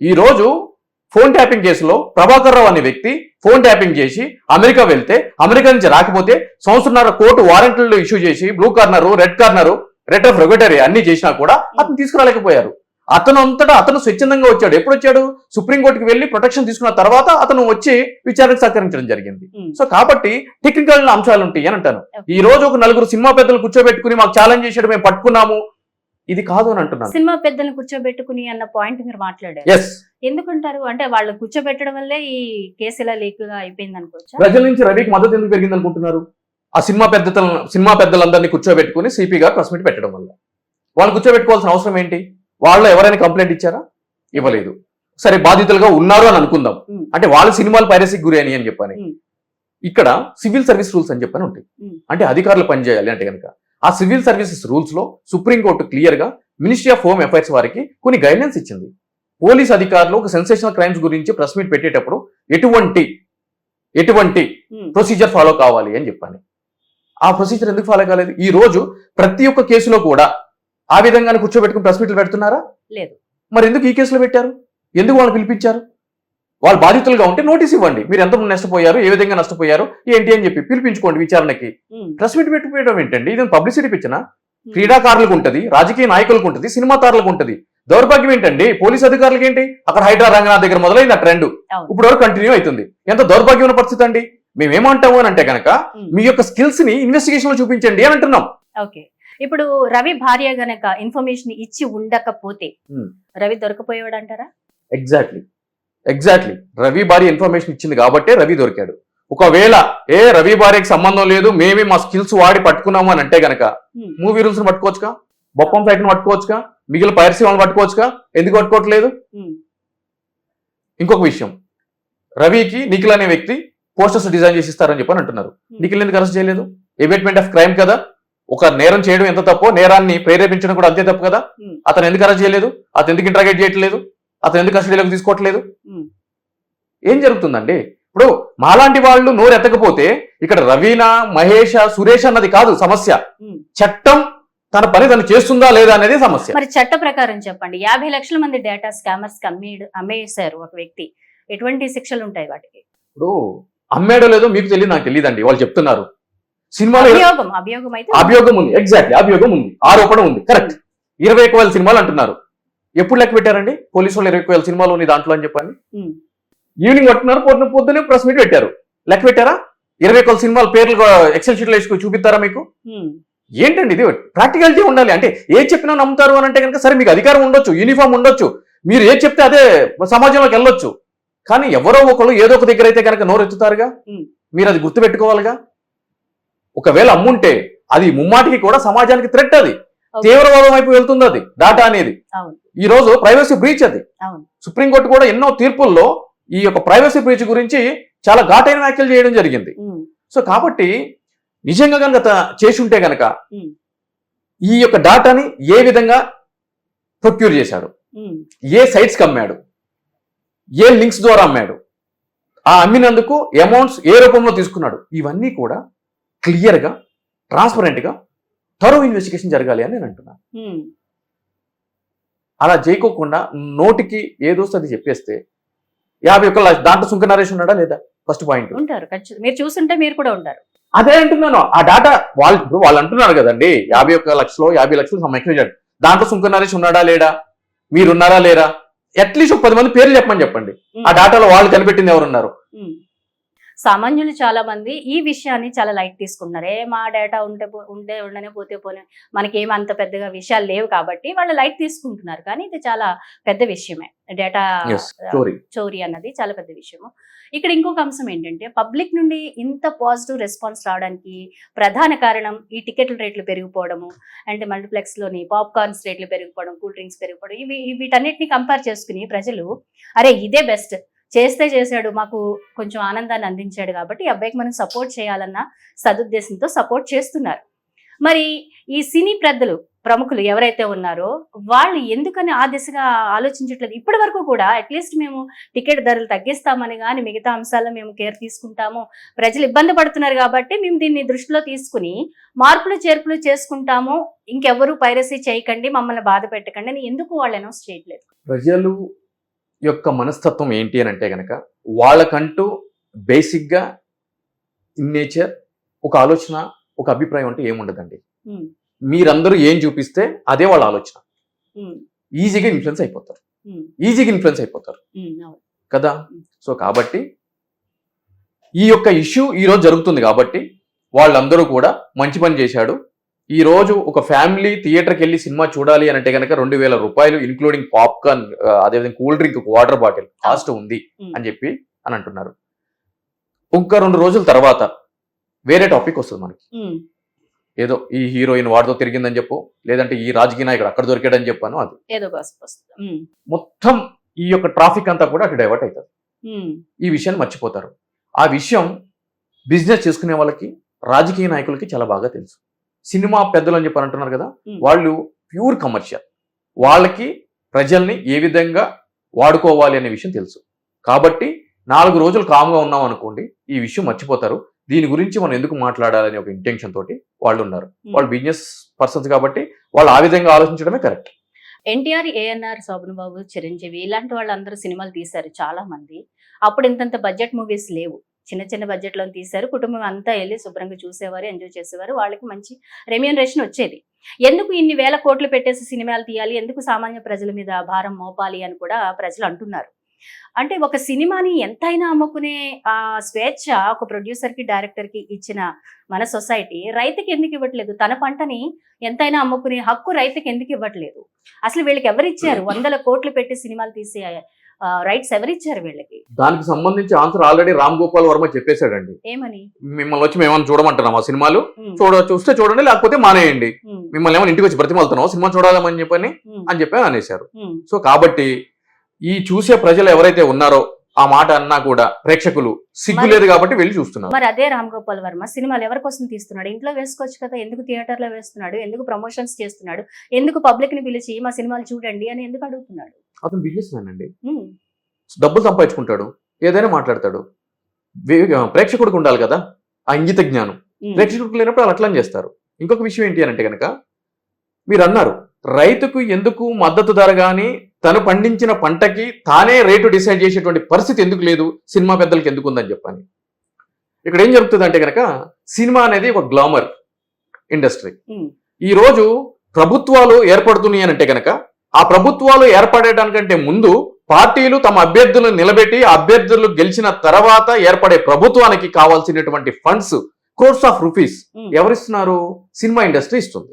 ఈ రోజు phone tapping కేసులో ప్రభాకర్ రావు అనే వ్యక్తి ఫోన్ ట్యాపింగ్ చేసి అమెరికా వెళ్తే అమెరికా నుంచి రాకపోతే సంవత్సరంన్నర కోర్టు వారెంట్లు ఇష్యూ చేసి blue corner red corner red of రెగ్యుటరీ అన్ని చేసినా కూడా అతను తీసుకురాలేకపోయారు. అతను అంతటా అతను స్వచ్ఛందంగా వచ్చాడు. ఎప్పుడు వచ్చాడు? సుప్రీంకోర్టుకి వెళ్ళి ప్రొటెక్షన్ తీసుకున్న తర్వాత అతను వచ్చి విచారణకు సహకరించడం జరిగింది. సో కాబట్టి టెక్నికల్ అంశాలు ఉంటాయి అని అంటాను. ఈ రోజు ఒక నలుగురు సినిమా పెద్దలు కూర్చోబెట్టుకుని మాకు ఛాలెంజ్ చేసాడు మేము పట్టుకున్నాము. ఇది కాదు అని అంటున్నాను. సినిమా పెద్దలను కూర్చోబెట్టుకుని అన్న పాయింట్ మీరు మాట్లాడారు. ఎస్ ఎందుకంటారు? అంటే వాళ్ళు కూర్చోబెట్టడం వల్లే ఈ కేసు ఇలా లీక్గా అయిపోయింది అనుకోవచ్చా? ప్రజల నుంచి రవికి మద్దతు ఎందుకు పెరిగింది అనుకుంటున్నారు? ఆ సినిమా పెద్ద సినిమా పెద్దలందరినీ కూర్చోబెట్టుకుని సిపి గారు ప్రెస్ మీట్ పెట్టడం వల్ల. వాళ్ళు కూర్చోబెట్టుకోవాల్సిన అవసరం ఏంటి? వాళ్ళు ఎవరైనా కంప్లైంట్ ఇచ్చారా? ఇవ్వలేదు. సరే బాధితులుగా ఉన్నారు అని అనుకుందాం. అంటే వాళ్ళ సినిమాలు పైరసీకి గురి అని చెప్పని. ఇక్కడ సివిల్ సర్వీస్ రూల్స్ అని చెప్పని ఉంటాయి. అంటే అధికారులు పనిచేయాలి అంటే కనుక ఆ సివిల్ సర్వీసెస్ రూల్స్లో సుప్రీంకోర్టు క్లియర్గా మినిస్ట్రీ ఆఫ్ హోమ్ అఫైర్స్ వారికి కొన్ని గైడెన్స్ ఇచ్చింది. పోలీస్ అధికారులు ఒక సెన్సేషనల్ క్రైమ్స్ గురించి ప్రెస్ మీట్ పెట్టేటప్పుడు ఎటువంటి ఎటువంటి ఉమ్. ప్రొసీజర్ ఫాలో కావాలి అని చెప్పాను ఆ ప్రొసీజర్ ఎందుకు ఫాలో కాలేదు? ఈ రోజు ప్రతి ఒక్క కేసులో కూడా ఆ విధంగానే కూర్చోబెట్టుకుని ప్రెస్ మీట్లు పెడుతున్నారా? లేదు. మరి ఎందుకు ఈ కేసులో పెట్టారు? ఎందుకు వాళ్ళు పిలిపించారు? వాళ్ళు బాధితులుగా ఉంటే నోటీస్ ఇవ్వండి. మీరు ఎంత నష్టపోయారు? ఏ విధంగా నష్టపోయారు? ఏంటి అని చెప్పి పిలిపించుకోండి విచారణకి. ప్రెస్ మీట్ పెట్టిపోయడం ఏంటండి? ఇది పబ్లిసిటీ పిచ్చిన. క్రీడాకారులకు ఉంటది రాజకీయ నాయకులకు ఉంటది సినిమా తారులకు ఉంటది. దౌర్భాగ్యం ఏంటండి? పోలీస్ అధికారులకి ఏంటి? అక్కడ హైడ్రా రంగనాథ్ దగ్గర మొదలైంది ఆ ట్రెండ్. ఇప్పుడు వరకు కంటిన్యూ అవుతుంది. ఎంత దౌర్భాగ్యమైన పరిస్థితి అండి? మేమేమంటాము అని అంటే కనుక. మీ యొక్క స్కిల్స్ని ఇన్వెస్టిగేషన్లో చూపించండి అని అంటున్నాం. ఓకే. ఇప్పుడు రవి భార్య గనక ఇన్ఫర్మేషన్ ఇచ్చి ఉండకపోతే. రవి దొరకపోయేవాడు అంటారా? ఎగ్జాక్ట్లీ ఎగ్జాక్ట్లీ రవి భార్య ఇన్ఫర్మేషన్ ఇచ్చింది కాబట్టే రవి దొరికాడు. ఒకవేళ ఏ రవి భార్యకి సంబంధం లేదు మేమే మా స్కిల్స్ వాడి పట్టుకున్నాము అని అంటే గనక. మూవీ రూల్స్ పట్టుకోవచ్చుగా? బొప్పం సైట్ పట్టుకోవచ్చుగా? మిగిలిన పైరసీ వాళ్ళని పట్టుకోవచ్చుగా? ఎందుకు పట్టుకోవట్లేదు? ఉమ్. ఇంకొక విషయం. రవికి నిఖిల్ అనే వ్యక్తి పోస్టర్స్ డిజైన్ చేసి ఇస్తారని చెప్పని అంటున్నారు. నిఖిల్ ఎందుకు అరెస్ట్ చేయలేదు? ఎబేట్మెంట్ ఆఫ్ క్రైమ్ కదా? ఒక నేరం చేయడం ఎంత తప్పో నేరాన్ని ప్రేరేపించడం కూడా అంతే తప్పు కదా? Hmm. అతను ఎందుకు అరెస్ట్ చేయలేదు? అతను ఎందుకు ఇంట్రాగేట్ చేయట్లేదు? అతను ఎందుకు కస్టడీలోకి తీసుకోవట్లేదు. ఏం జరుగుతుందండి? ఇప్పుడు మాలాంటి వాళ్ళు నోరు ఎత్తకపోతే ఇక్కడ రవీనా మహేష సురేష్ అన్నది కాదు సమస్య. చట్టం తన పని తను చేస్తుందా లేదా అనేది సమస్య. మరి చట్ట ప్రకారం చెప్పండి. యాభై లక్షల మంది డేటా స్కామర్స్ అమ్మేశారు ఒక వ్యక్తి. ఎటువంటి శిక్షలు ఉంటాయి వాటికి? ఇప్పుడు అమ్మేడో లేదో మీకు తెలియదు నాకు తెలియదండి. వాళ్ళు చెప్తున్నారు. సినిమాలో అభియోగం అభియోగం ఉంది. ఎగ్జాక్ట్లీ అభియోగం ఉంది. ఆరోపణ ఉంది. కరెక్ట్ ఇరవై సినిమాలు అంటున్నారు. ఎప్పుడు లెక్క పెట్టారండి? పోలీసు వాళ్ళు ఇరవై వేల సినిమాలు ఉన్నాయి దాంట్లో అని చెప్పని. ఉమ్. ఈవినింగ్ పట్టున్నారు పొద్దున పొద్దునే ప్రెస్ మీట్ పెట్టారు. లెక్క పెట్టారా? ఇరవై ఒక సినిమాల పేర్లు ఎక్సెల్ షీట్లో వేసుకొని చూపిస్తారా మీకు. ఏంటండి ఇది? ప్రాక్టికాలిటీ ఉండాలి. అంటే ఏ చెప్పినా నమ్ముతారు అని అంటే కనుక సరే మీకు అధికారం ఉండొచ్చు యూనిఫామ్ ఉండొచ్చు. మీరు ఏ చెప్తే అదే సమాజంలోకి వెళ్ళొచ్చు. కానీ ఎవరో ఒకళ్ళు ఏదో ఒక దగ్గర అయితే కనుక నోరు ఎత్తుతారుగా ఉమ్. మీరు అది గుర్తుపెట్టుకోవాలిగా? ఒకవేళ అమ్ముంటే అది ముమ్మాటికి కూడా సమాజానికి థ్రెట్ అది. తీవ్రవాదం వైపు వెళ్తుంది అది డాటా అనేది. ఈ రోజు ప్రైవసీ బ్రీచ్ అది సుప్రీంకోర్టు కూడా ఎన్నో తీర్పుల్లో ఈ యొక్క ప్రైవసీ బ్రీచ్ గురించి చాలా ఘాటైన వ్యాఖ్యలు చేయడం జరిగింది. సో కాబట్టి నిజంగా కనుక చేసి ఉంటే గనక. ఈ యొక్క డాటాని ఏ విధంగా ప్రొక్యూర్ చేశాడు. ఏ సైట్స్కి అమ్మాడు ఏ లింక్స్ ద్వారా అమ్మాడు ఆ అమ్మినందుకు అమౌంట్స్ ఏ రూపంలో తీసుకున్నాడు ఇవన్నీ కూడా క్లియర్గా ట్రాన్స్పరెంట్గా థరో ఇన్వెస్టిగేషన్ జరగాలి అని నేను అంటున్నాను. అలా చేయకోకుండా నోటికి ఏదోస్తే అది చెప్పేస్తే యాభై ఒక్క లక్ష- దాంట్లో సుంక నరేష్ ఉన్నాడా లేదా? ఫస్ట్ పాయింట్ ఉంటారు ఖచ్చితంగా. మీరు చూస్తుంటే మీరు కూడా ఉంటారు. అదే అంటున్నాను. ఆ డాటా వాళ్ళు ఇప్పుడు వాళ్ళు అంటున్నారు కదండి యాభై ఒక్క లక్షలు యాభై లక్షలు సమైక్యం చేయండి దాంట్లో సుంక నరేష్ ఉన్నాడా లేడా మీరున్నారా లేరా అట్లీస్ట్ ఒక పది మంది పేర్లు చెప్పమని చెప్పండి. ఆ డాటాలో వాళ్ళు కనిపెట్టింది ఎవరున్నారు. సామాన్యులు చాలా మంది ఈ విషయాన్ని చాలా లైట్ తీసుకుంటున్నారు. ఏ మా డేటా ఉంటే ఉంటే ఉండనే పోతే పోనే మనకేం అంత పెద్దగా విషయాలు లేవు కాబట్టి వాళ్ళు లైట్ తీసుకుంటున్నారు. కానీ ఇది చాలా పెద్ద విషయమే. డేటా చోరీ అన్నది చాలా పెద్ద విషయము. ఇక్కడ ఇంకొక అంశం ఏంటంటే పబ్లిక్ నుండి ఇంత పాజిటివ్ రెస్పాన్స్ రావడానికి ప్రధాన కారణం ఈ టికెట్ల రేట్లు పెరిగిపోవడము. అండ్ మల్టీప్లెక్స్లోని పాప్కార్న్స్ రేట్లు పెరిగిపోవడం కూల్ డ్రింక్స్ పెరిగిపోవడం. ఇవి వీటన్నిటిని కంపేర్ చేసుకుని ప్రజలు అరే ఇదే బెస్ట్. చేస్తే చేశాడు మాకు కొంచెం ఆనందాన్ని అందించాడు కాబట్టి ఈ అబ్బాయికి మనం సపోర్ట్ చేయాలన్న సదుద్దేశంతో సపోర్ట్ చేస్తున్నారు. మరి ఈ సినీ పెద్దలు ప్రముఖులు ఎవరైతే ఉన్నారో వాళ్ళు ఎందుకని ఆ దిశగా ఆలోచించట్లేదు? ఇప్పటి వరకు కూడా అట్లీస్ట్ మేము టికెట్ ధరలు తగ్గిస్తామని కానీ మిగతా అంశాల్లో మేము కేర్ తీసుకుంటాము ప్రజలు ఇబ్బంది పడుతున్నారు కాబట్టి మేము దీన్ని దృష్టిలో తీసుకుని మార్పులు చేర్పులు చేసుకుంటాము ఇంకెవరు పైరసీ చేయకండి మమ్మల్ని బాధ పెట్టకండి అని ఎందుకు వాళ్ళు అనౌన్స్ చేయట్లేదు? ప్రజలు యొక్క మనస్తత్వం ఏంటి అని అంటే గనక వాళ్ళకంటూ బేసిక్గా ఇన్ నేచర్ ఒక ఆలోచన ఒక అభిప్రాయం అంటే ఏముండదండి. మీరందరూ ఏం చూపిస్తే అదే వాళ్ళ ఆలోచన. ఈజీగా ఇన్ఫ్లుయెన్స్ అయిపోతారు. ఈజీగా ఇన్ఫ్లుయెన్స్ అయిపోతారు. కదా? సో కాబట్టి ఈ యొక్క ఇష్యూ ఈ రోజు జరుగుతుంది కాబట్టి వాళ్ళందరూ కూడా మంచి పని చేశాడు. ఈ రోజు ఒక ఫ్యామిలీ థియేటర్కి వెళ్ళి సినిమా చూడాలి అని అంటే కనుక రెండు వేల రూపాయలు ఇన్క్లూడింగ్ పాప్కార్న్ అదేవిధంగా కూల్ డ్రింక్ ఒక వాటర్ బాటిల్ కాస్ట్ ఉంది అని చెప్పి అని అంటున్నారు. ఇంకా రెండు రోజుల తర్వాత వేరే టాపిక్ వస్తుంది మనకి. ఏదో ఈ హీరోయిన్ వాడితో తిరిగిందని చెప్పు లేదంటే ఈ రాజకీయ నాయకుడు అక్కడ దొరికాడని చెప్పాను అది. ఏదో మొత్తం ఈ యొక్క ట్రాఫిక్ అంతా కూడా అటు డైవర్ట్ అవుతుంది ఈ విషయాన్ని మర్చిపోతారు. ఆ విషయం బిజినెస్ చేసుకునే వాళ్ళకి రాజకీయ నాయకులకి చాలా బాగా తెలుసు. సినిమా పెద్దలు అని చెప్పి అంటున్నారు కదా వాళ్ళు ప్యూర్ కమర్షియల్. వాళ్ళకి ప్రజల్ని ఏ విధంగా వాడుకోవాలి అనే విషయం తెలుసు. కాబట్టి నాలుగు రోజులు కామ్గా ఉన్నాం అనుకోండి ఈ విషయం మర్చిపోతారు. దీని గురించి మనం ఎందుకు మాట్లాడాలనే ఒక ఇంటెన్షన్ తోటి వాళ్ళు ఉన్నారు. వాళ్ళు బిజినెస్ పర్సన్స్ కాబట్టి వాళ్ళు ఆ విధంగా ఆలోచించడమే కరెక్ట్ ఎన్టీఆర్ ఏఎన్ఆర్ శోభన్ బాబు చిరంజీవి ఇలాంటి వాళ్ళందరూ సినిమాలు తీశారు చాలా మంది. అప్పుడు ఇంతంత బడ్జెట్ మూవీస్ లేవు. చిన్న చిన్న బడ్జెట్లో తీశారు కుటుంబం అంతా వెళ్ళి శుభ్రంగా చూసేవారు ఎంజాయ్ చేసేవారు. వాళ్ళకి మంచి రెమ్యూనరేషన్ వచ్చేది. ఎందుకు ఇన్ని వేల కోట్లు పెట్టేసి సినిమాలు తీయాలి? ఎందుకు సామాన్య ప్రజల మీద భారం మోపాలి అని కూడా ప్రజలు అంటున్నారు. అంటే ఒక సినిమాని ఎంతైనా అమ్ముకునే ఆ స్వేచ్ఛ ఒక ప్రొడ్యూసర్కి డైరెక్టర్కి ఇచ్చిన మన సొసైటీ రైతుకి ఎందుకు ఇవ్వట్లేదు? తన పంటని ఎంతైనా అమ్ముకునే హక్కు రైతుకి ఎందుకు ఇవ్వట్లేదు? అసలు వీళ్ళకి ఎవరిచ్చారు? వందల కోట్లు పెట్టి సినిమాలు తీసే రైట్స్ ఎవరిచ్చారు వీళ్ళకి? దానికి సంబంధించి ఆన్సర్ ఆల్రెడీ రామ్ గోపాల్ వర్మ చెప్పేశాడండి. ఏమని? మిమ్మల్ని వచ్చి మేమన్నా చూడమంటున్నాం ఆ సినిమాలు? చూడ చూస్తే చూడండి లేకపోతే మానేయండి. మిమ్మల్ని ఏమైనా ఇంటికి వచ్చి బ్రతిమాలుతున్నావు సినిమా చూడాలని చెప్పని అని చెప్పి అనేశారు. సో కాబట్టి ఈ చూసే ప్రజలు ఎవరైతే ఉన్నారో ఆ మాట అన్నా కూడా ప్రేక్షకులు సిగ్గు మరి- లేదు కాబట్టి వెళ్ళి చూస్తున్నారు. మరి అదే రామ్ గోపాల్ వర్మ సినిమాలు ఎవరి కోసం తీస్తున్నాడు? ఇంట్లో వేసుకోవచ్చు కదా ఎందుకు థియేటర్లో వేస్తున్నాడు? ఎందుకు ప్రమోషన్స్ చేస్తున్నాడు? ఎందుకు పబ్లిక్ని పిలిచి మా సినిమాలు చూడండి అని ఎందుకు అడుగుతున్నాడు? అతను బిజినెస్ మ్యాన్ అండి. డబ్బులు సంపాదించుకుంటాడు ఏదైనా మాట్లాడతాడు. ప్రేక్షకుడికి ఉండాలి కదా ఆ ఇంగిత జ్ఞానం. ప్రేక్షకుడికి లేనప్పుడు వాళ్ళు అట్లా చేస్తారు. ఇంకొక విషయం ఏంటి అని అంటే కనుక మీరు అన్నారు రైతుకు ఎందుకు మద్దతు ధర కానీ తను పండించిన పంటకి తానే రేటు డిసైడ్ చేసేటువంటి పరిస్థితి ఎందుకు లేదు? సినిమా పెద్దలకి ఎందుకు ఉందని చెప్పని. ఇక్కడ ఏం జరుగుతుంది అంటే కనుక సినిమా అనేది ఒక గ్లామర్ ఇండస్ట్రీ. ఈ రోజు ప్రభుత్వాలు ఏర్పడుతున్నాయి అంటే కనుక ఆ ప్రభుత్వాలు ఏర్పడేదానికంటే ముందు పార్టీలు తమ అభ్యర్థులను నిలబెట్టి అభ్యర్థులు గెలిచిన తర్వాత ఏర్పడే ప్రభుత్వానికి కావాల్సినటువంటి ఫండ్స్ క్రోర్స్ ఆఫ్ రూపీస్ ఎవరిస్తున్నారు? సినిమా ఇండస్ట్రీ ఇస్తుంది.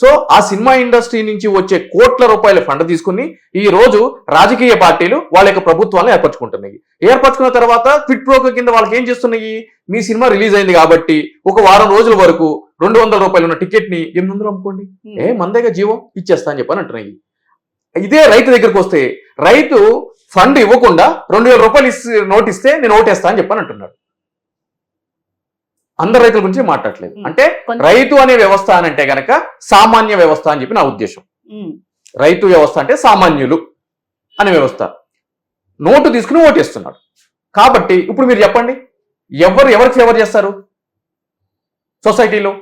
సో ఆ సినిమా ఇండస్ట్రీ నుంచి వచ్చే కోట్ల రూపాయల ఫండ్ తీసుకుని ఈ రోజు రాజకీయ పార్టీలు వాళ్ళ యొక్క ప్రభుత్వాలను ఏర్పరచుకుంటున్నాయి. ఏర్పరచుకున్న తర్వాత క్విట్ ప్రోకో కింద వాళ్ళకి ఏం చేస్తున్నాయి? మీ సినిమా రిలీజ్ అయింది కాబట్టి ఒక వారం రోజుల వరకు రెండు వందల రూపాయలు ఉన్న టికెట్ని ఎనిమిది వందలు అమ్ముకోండి. ఏ మందేగా జీవం ఇచ్చేస్తా అని చెప్పని అంటున్నాయి. ఇదే రైతు దగ్గరికి వస్తే రైతు ఫండ్ ఇవ్వకుండా రెండు వేల రూపాయలు ఇస్తే నోట్ ఇస్తే నేను ఓటేస్తా అని చెప్పని అంటున్నాడు. అందరు రైతుల గురించి మాట్లాడలేదు. అంటే రైతు అనే వ్యవస్థ అని అంటే గనక సామాన్య వ్యవస్థ అని చెప్పి నా ఉద్దేశం. రైతు వ్యవస్థ అంటే సామాన్యులు అనే వ్యవస్థ. నోటు తీసుకుని ఓటేస్తున్నాడు. కాబట్టి ఇప్పుడు మీరు చెప్పండి ఎవరు ఎవరికి ఫేవర్ చేస్తారు? సొసైటీలో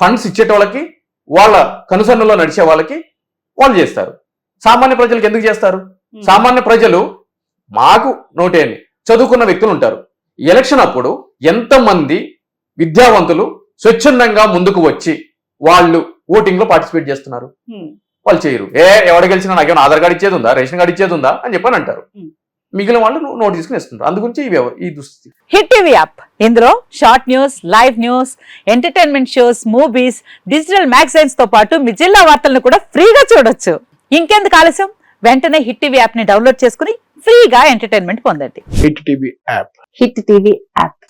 ఫండ్స్ ఇచ్చేట వాళ్ళకి వాళ్ళ కనుసన్నలో నడిచే వాళ్ళకి వాళ్ళు చేస్తారు. సామాన్య ప్రజలకు ఎందుకు చేస్తారు? సామాన్య ప్రజలు మాకు నోటేయండి చదువుకున్న వ్యక్తులు ఉంటారు. ఎలక్షన్ అప్పుడు ఎంతమంది విద్యావంతులు స్వచ్ఛందంగా ముందుకు వచ్చి వాళ్ళు ఓటింగ్లో పార్టిసిపేట్ చేస్తున్నారు. వాళ్ళు చేయరు. ఏ ఎవడ గెలిచినా నాకేమైనా ఆధార్ కార్డు ఇచ్చేది ఉందా? రేషన్ కార్డు ఇచ్చేది ఉందా? అని చెప్పని అంటారు. మిగిలిన వాళ్ళు నోటు తీసుకుని ఇస్తున్నారు అందుగురించి ఈ వ్యవ- ఈ దుస్థితి. Hit TV app. ఇందులో short news live news entertainment shows movies digital మ్యాగజైన్స్తో పాటు మీ జిల్లా వార్తలను కూడా ఫ్రీగా చూడొచ్చు. ఇంకెందుకు ఆలస్యం? వెంటనే హిట్ టీవీ యాప్ని డౌన్లోడ్ చేసుకుని ఫ్రీగా ఎంటర్టైన్మెంట్ పొందండి. Hit TV app. Hit TV app.